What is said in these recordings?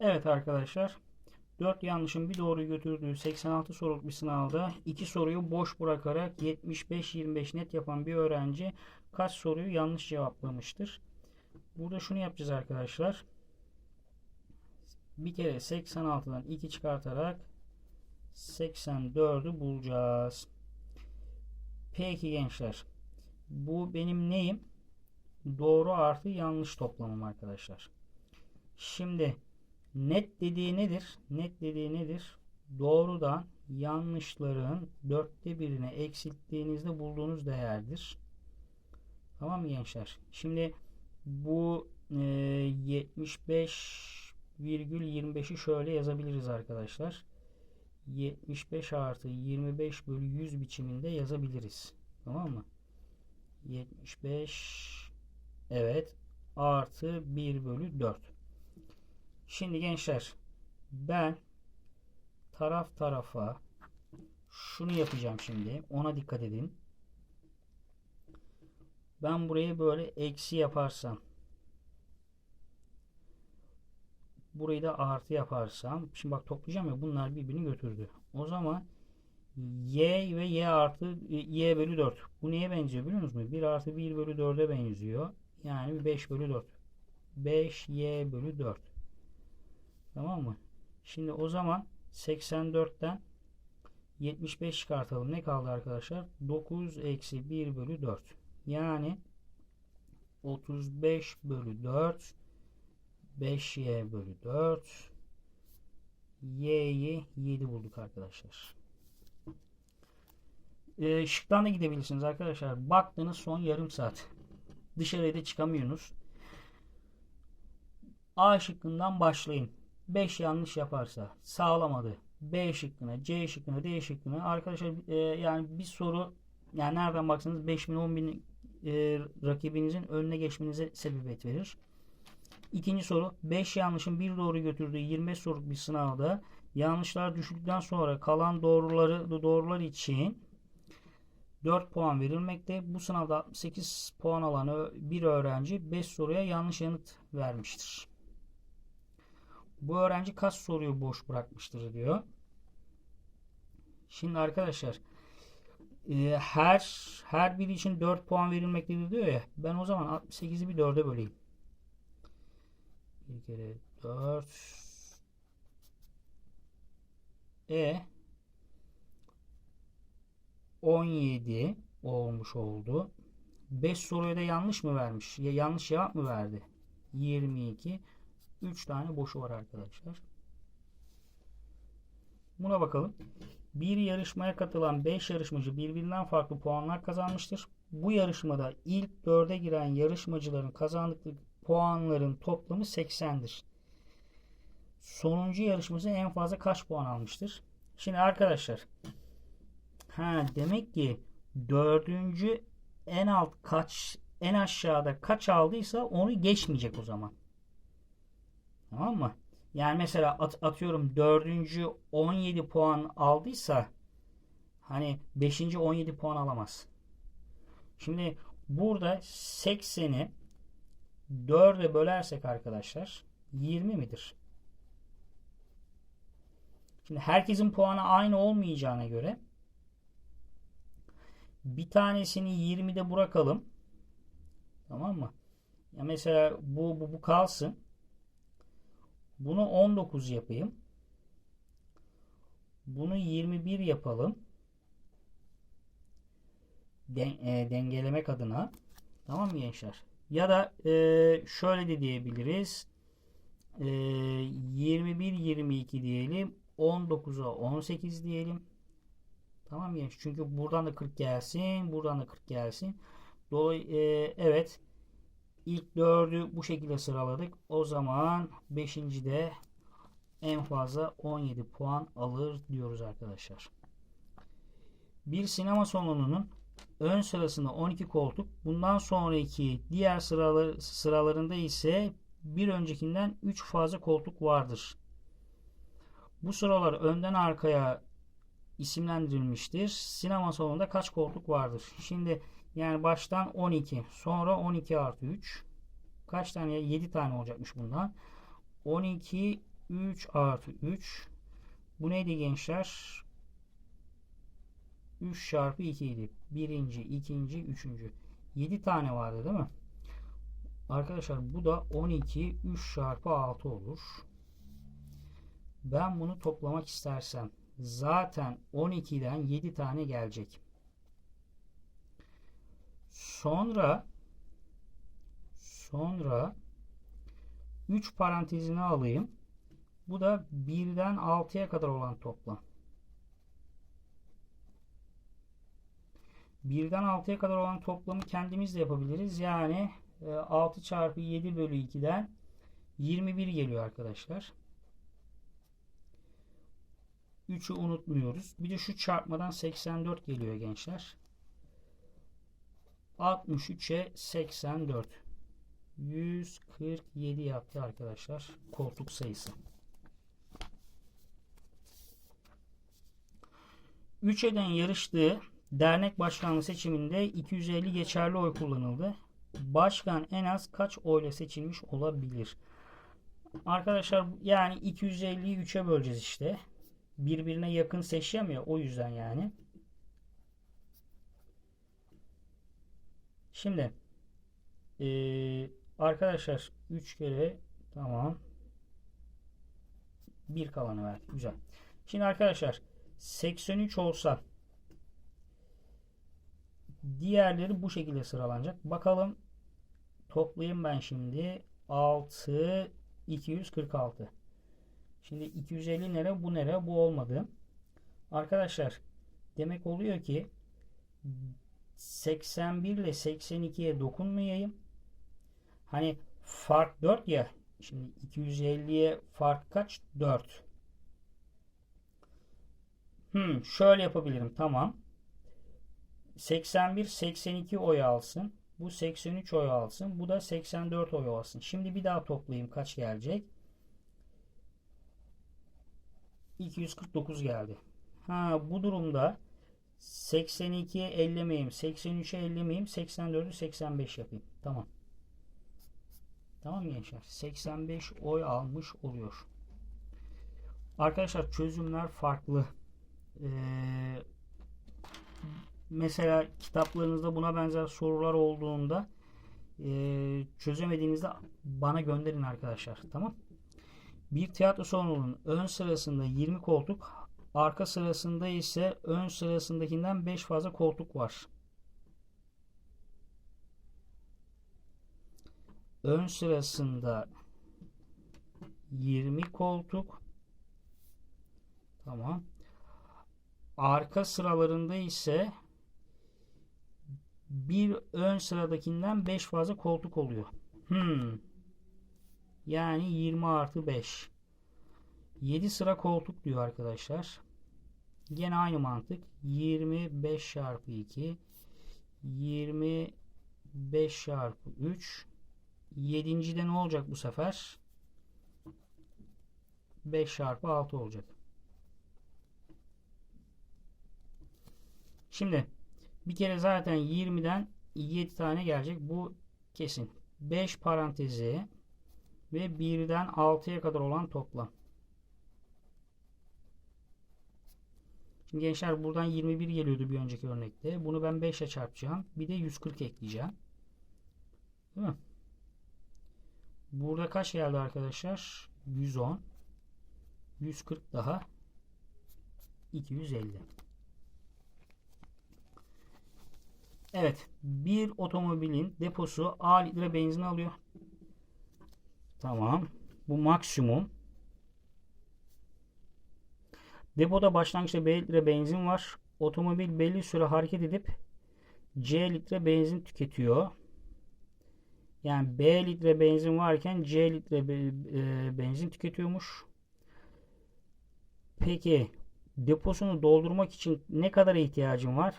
Evet arkadaşlar. 4 yanlışın bir doğruyu götürdüğü 86 soruluk bir sınavda 2 soruyu boş bırakarak 75-25 net yapan bir öğrenci kaç soruyu yanlış cevaplamıştır? Burada şunu yapacağız arkadaşlar. Bir kere 86'dan 2 çıkartarak 84'ü bulacağız. Peki gençler. Bu benim neyim? Doğru artı yanlış toplamım arkadaşlar. Şimdi net dediği nedir? Net dediği nedir? Doğrudan yanlışların dörtte birine eksilttiğinizde bulduğunuz değerdir. Tamam mı gençler? Şimdi bu e, 75,25'i şöyle yazabiliriz arkadaşlar. 75 artı 25 bölü 100 biçiminde yazabiliriz. Tamam mı? 75 evet artı 1 bölü 4. Şimdi gençler ben taraf tarafa şunu yapacağım şimdi. Ona dikkat edin. Ben burayı böyle eksi yaparsam burayı da artı yaparsam şimdi bak toplayacağım ya bunlar birbirini götürdü. O zaman y ve y artı y bölü 4. Bu neye benziyor biliyor musunuz? 1 artı 1 bölü 4'e benziyor. Yani 5 bölü 4. 5 y bölü 4. Tamam mı? Şimdi o zaman 84'ten 75 çıkartalım. Ne kaldı arkadaşlar? 9 eksi 1 bölü 4. Yani 35 bölü 4 5y bölü 4 y'yi 7 bulduk arkadaşlar. Ee, şıktan da gidebilirsiniz arkadaşlar. Baktığınız son yarım saat. Dışarıya da çıkamıyorsunuz. A şıkkından başlayın. 5 yanlış yaparsa sağlamadı. B şıkkına, C şıkkına, D şıkkına arkadaşlar e, yani bir soru yani nereden baksanız 5000 10000 e, rakibinizin önüne geçmenize sebebiyet verir. İkinci soru 5 yanlışın bir doğru götürdüğü 25 soruluk bir sınavda yanlışlar düşüldükten sonra kalan doğruları doğrular için 4 puan verilmekte. Bu sınavda 68 puan alan bir öğrenci 5 soruya yanlış yanıt vermiştir. Bu öğrenci kaç soruyu boş bırakmıştır diyor. Şimdi arkadaşlar e, her her biri için 4 puan verilmektedir diyor ya. Ben o zaman 68'i bir 4'e böleyim. Bir kere 4 E 17 olmuş oldu. 5 soruya da yanlış mı vermiş? Ya yanlış cevap mı verdi? 22 3 tane boşu var arkadaşlar. Buna bakalım. Bir yarışmaya katılan 5 yarışmacı birbirinden farklı puanlar kazanmıştır. Bu yarışmada ilk 4'e giren yarışmacıların kazandıkları puanların toplamı 80'dir. Sonuncu yarışmacı en fazla kaç puan almıştır? Şimdi arkadaşlar ha demek ki dördüncü en alt kaç en aşağıda kaç aldıysa onu geçmeyecek o zaman. Tamam mı? Yani mesela at, atıyorum dördüncü 17 puan aldıysa hani beşinci 17 puan alamaz. Şimdi burada 80'i 4'e bölersek arkadaşlar 20 midir? Şimdi herkesin puanı aynı olmayacağına göre bir tanesini 20'de bırakalım. Tamam mı? Ya mesela bu, bu, bu kalsın. Bunu 19 yapayım. Bunu 21 yapalım. Den, e, dengelemek adına. Tamam mı gençler? Ya da e, şöyle de diyebiliriz. E, 21 22 diyelim. 19'a 18 diyelim. Tamam mı? Çünkü buradan da 40 gelsin. Buradan da 40 gelsin. Dolay e, evet. İlk 4'ü bu şekilde sıraladık. O zaman 5. de en fazla 17 puan alır diyoruz arkadaşlar. Bir sinema salonunun ön sırasında 12 koltuk. Bundan sonraki diğer sıralar, sıralarında ise bir öncekinden 3 fazla koltuk vardır. Bu sıralar önden arkaya isimlendirilmiştir. Sinema salonunda kaç koltuk vardır? Şimdi yani baştan 12 sonra 12 artı 3 kaç tane 7 tane olacakmış bundan. 12 3 artı 3. Bu neydi gençler? 3 çarpı 2 idi. Birinci, ikinci, üçüncü. 7 tane vardı değil mi? Arkadaşlar bu da 12 3 çarpı 6 olur. Ben bunu toplamak istersem zaten 12'den 7 tane gelecek. Sonra sonra 3 parantezini alayım. Bu da 1'den 6'ya kadar olan toplam. 1'den 6'ya kadar olan toplamı kendimiz de yapabiliriz. Yani 6 e, çarpı 7 bölü 2'den 21 geliyor arkadaşlar. 3'ü unutmuyoruz. Bir de şu çarpmadan 84 geliyor gençler. 63'e 84. 147 yaptı arkadaşlar koltuk sayısı. 3 eden yarıştığı dernek başkanlığı seçiminde 250 geçerli oy kullanıldı. Başkan en az kaç oyla seçilmiş olabilir? Arkadaşlar yani 250'yi 3'e böleceğiz işte. Birbirine yakın seçeceğim ya o yüzden yani. Şimdi ee, arkadaşlar 3 kere tamam. Bir kalanı ver. Güzel. Şimdi arkadaşlar 83 olsa diğerleri bu şekilde sıralanacak. Bakalım toplayayım ben şimdi 6 246. Şimdi 250 nere bu nere bu olmadı. Arkadaşlar demek oluyor ki 81 ile 82'ye dokunmayayım. Hani fark 4 ya. Şimdi 250'ye fark kaç? 4. Hmm, şöyle yapabilirim. Tamam. 81 82 oy alsın. Bu 83 oy alsın. Bu da 84 oy alsın. Şimdi bir daha toplayayım. Kaç gelecek? 249 geldi. Ha bu durumda 82'ye ellemeyeyim. 83'e ellemeyeyim. 84'ü 85 yapayım. Tamam. Tamam gençler. 85 oy almış oluyor. Arkadaşlar çözümler farklı. Ee, mesela kitaplarınızda buna benzer sorular olduğunda e, çözemediğinizde bana gönderin arkadaşlar. Tamam. Bir tiyatro salonunun ön sırasında 20 koltuk, arka sırasında ise ön sırasındakinden 5 fazla koltuk var. Ön sırasında 20 koltuk. Tamam. Arka sıralarında ise bir ön sıradakinden 5 fazla koltuk oluyor. Hmm. Yani 20 artı 5. 7 sıra koltuk diyor arkadaşlar. Yine aynı mantık. 25 çarpı 2 25 çarpı 3 7. ne olacak bu sefer? 5 çarpı 6 olacak. Şimdi bir kere zaten 20'den 7 tane gelecek. Bu kesin. 5 parantezi ve 1'den 6'ya kadar olan toplam. Şimdi gençler buradan 21 geliyordu bir önceki örnekte. Bunu ben 5 ile çarpacağım. Bir de 140 ekleyeceğim. Değil mi? Burada kaç geldi arkadaşlar? 110. 140 daha 250. Evet. Bir otomobilin deposu A litre benzin alıyor. Tamam. Bu maksimum. Depoda başlangıçta B litre benzin var. Otomobil belli süre hareket edip C litre benzin tüketiyor. Yani B litre benzin varken C litre e, benzin tüketiyormuş. Peki deposunu doldurmak için ne kadar ihtiyacım var?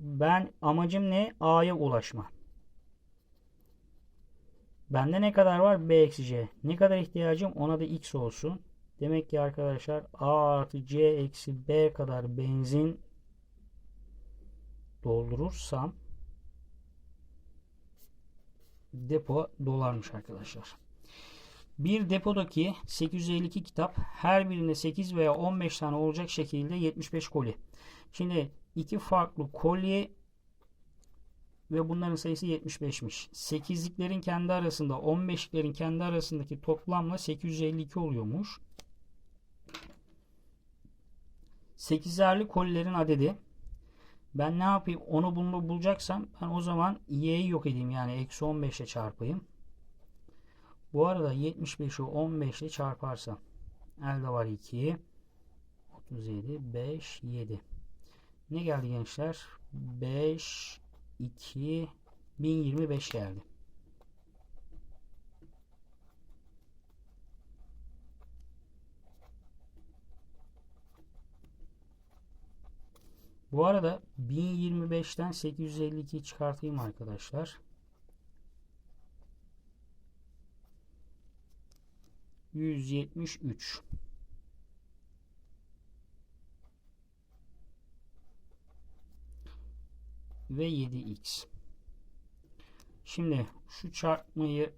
Ben amacım ne? A'ya ulaşma. Bende ne kadar var? B eksi C. Ne kadar ihtiyacım? Ona da X olsun. Demek ki arkadaşlar A artı C eksi B kadar benzin doldurursam depo dolarmış arkadaşlar. Bir depodaki 852 kitap her birinde 8 veya 15 tane olacak şekilde 75 koli. Şimdi iki farklı kolye ve bunların sayısı 75'miş. 8'liklerin kendi arasında 15'liklerin kendi arasındaki toplamla 852 oluyormuş. 8'erli kolilerin adedi. Ben ne yapayım? Onu bunu bulacaksam ben o zaman y'yi yok edeyim. Yani eksi 15 ile çarpayım. Bu arada 75'i 15 ile çarparsam elde var 2 37 5 7 ne geldi gençler 5 2 1025 geldi Bu arada 1025'ten 852 çıkartayım arkadaşlar. 173 ve 7x. Şimdi şu çarpmayı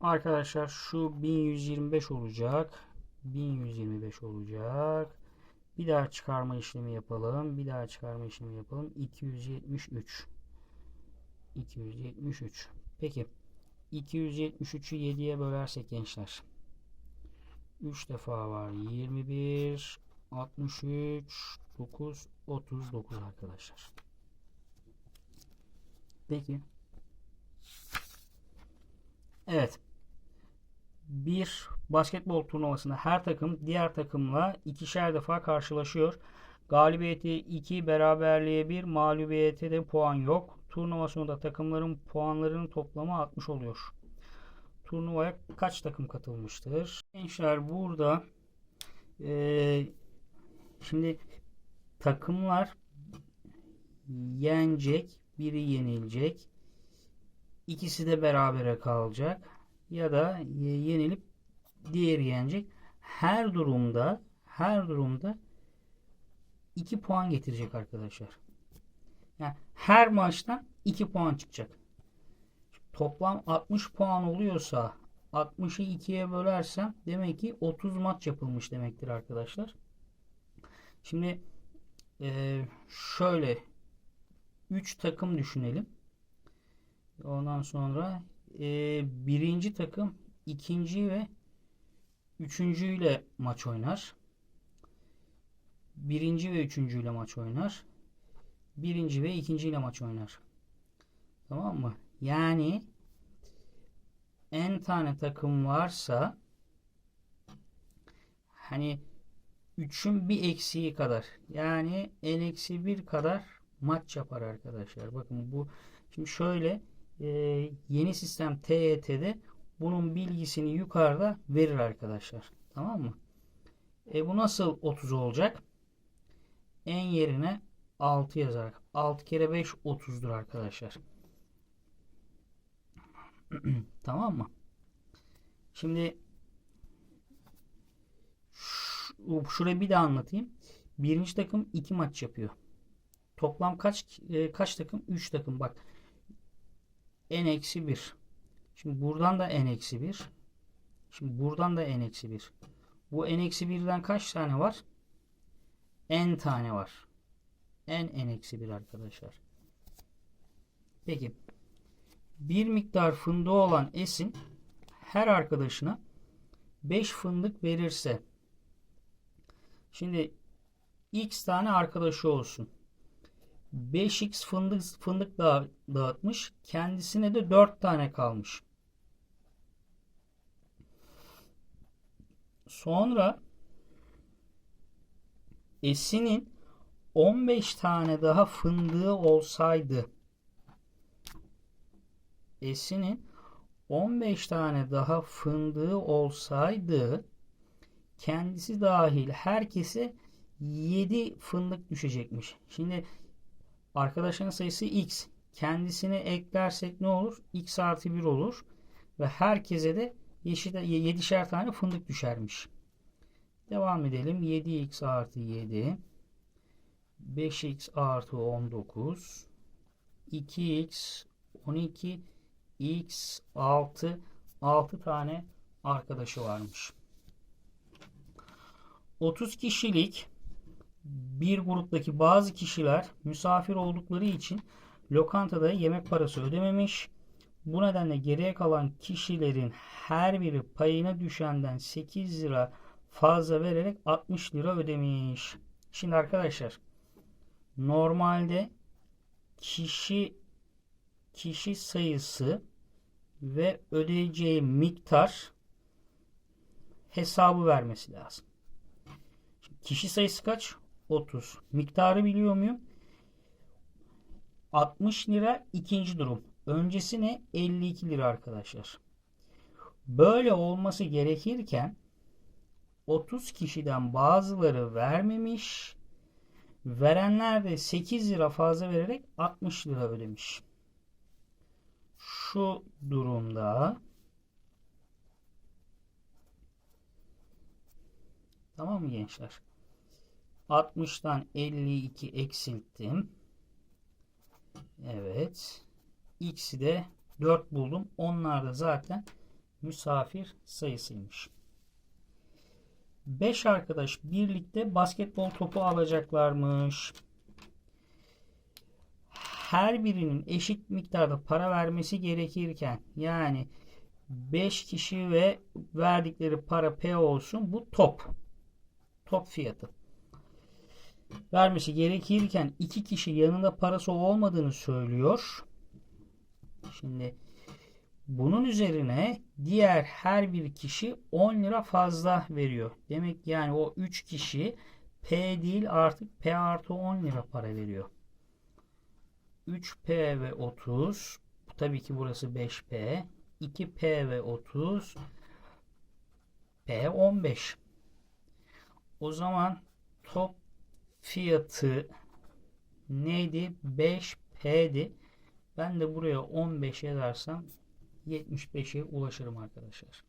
arkadaşlar şu 1125 olacak. 1125 olacak. Bir daha çıkarma işlemi yapalım. Bir daha çıkarma işlemi yapalım. 273. 273. Peki. 273'ü 7'ye bölersek gençler. 3 defa var. 21, 63, 9, 39 arkadaşlar. Peki. Evet. Bir basketbol turnuvasında her takım diğer takımla ikişer defa karşılaşıyor. Galibiyeti 2, beraberliğe 1, mağlubiyete de puan yok. Turnuva sonunda takımların puanlarının toplamı 60 oluyor. Turnuvaya kaç takım katılmıştır? Gençler burada e, şimdi takımlar yenecek, biri yenilecek. İkisi de berabere kalacak ya da yenilip diğeri yenecek. Her durumda her durumda 2 puan getirecek arkadaşlar. Yani her maçtan 2 puan çıkacak. Toplam 60 puan oluyorsa 60'ı 2'ye bölersem demek ki 30 maç yapılmış demektir arkadaşlar. Şimdi e, şöyle 3 takım düşünelim. Ondan sonra e, birinci takım ikinci ve üçüncüyle maç oynar. Birinci ve üçüncüyle maç oynar. Birinci ve ikinciyle maç oynar. Tamam mı? Yani en tane takım varsa hani 3'ün bir eksiği kadar yani en eksi bir kadar maç yapar arkadaşlar. Bakın bu şimdi şöyle e, yeni sistem TYT'de bunun bilgisini yukarıda verir arkadaşlar. Tamam mı? E, bu nasıl 30 olacak? En yerine 6 yazarak. 6 kere 5 30'dur arkadaşlar. tamam mı? Şimdi şurayı bir daha anlatayım. Birinci takım 2 maç yapıyor. Toplam kaç e, kaç takım? 3 takım. Bak n eksi 1. Şimdi buradan da n eksi 1. Şimdi buradan da n eksi 1. Bu n eksi 1'den kaç tane var? n tane var. n n eksi 1 arkadaşlar. Peki. Bir miktar fındığı olan S'in her arkadaşına 5 fındık verirse şimdi x tane arkadaşı olsun. 5x fındık, fındık dağıtmış. Kendisine de 4 tane kalmış. Sonra Esin'in 15 tane daha fındığı olsaydı Esin'in 15 tane daha fındığı olsaydı kendisi dahil herkese 7 fındık düşecekmiş. Şimdi Arkadaşların sayısı x. Kendisini eklersek ne olur? x artı 1 olur. Ve herkese de yeşil, 7'şer tane fındık düşermiş. Devam edelim. 7x artı 7. 5x artı 19. 2x 12. x 6. 6 tane arkadaşı varmış. 30 kişilik bir gruptaki bazı kişiler misafir oldukları için lokantada yemek parası ödememiş. Bu nedenle geriye kalan kişilerin her biri payına düşenden 8 lira fazla vererek 60 lira ödemiş. Şimdi arkadaşlar normalde kişi kişi sayısı ve ödeyeceği miktar hesabı vermesi lazım. Kişi sayısı kaç? 30. Miktarı biliyor muyum? 60 lira ikinci durum. Öncesi ne? 52 lira arkadaşlar. Böyle olması gerekirken 30 kişiden bazıları vermemiş. Verenler de 8 lira fazla vererek 60 lira ödemiş. Şu durumda Tamam mı gençler? 60'tan 52 eksilttim. Evet. X'i de 4 buldum. Onlar da zaten misafir sayısıymış. 5 arkadaş birlikte basketbol topu alacaklarmış. Her birinin eşit miktarda para vermesi gerekirken yani 5 kişi ve verdikleri para P olsun bu top. Top fiyatı. Vermesi gerekirken iki kişi yanında parası olmadığını söylüyor. Şimdi bunun üzerine diğer her bir kişi 10 lira fazla veriyor. Demek yani o 3 kişi P değil artık P artı 10 lira para veriyor. 3P ve 30 tabii ki burası 5P 2P ve 30 P 15 o zaman top fiyatı neydi? 5P'di. Ben de buraya 15 yazarsam 75'e ulaşırım arkadaşlar.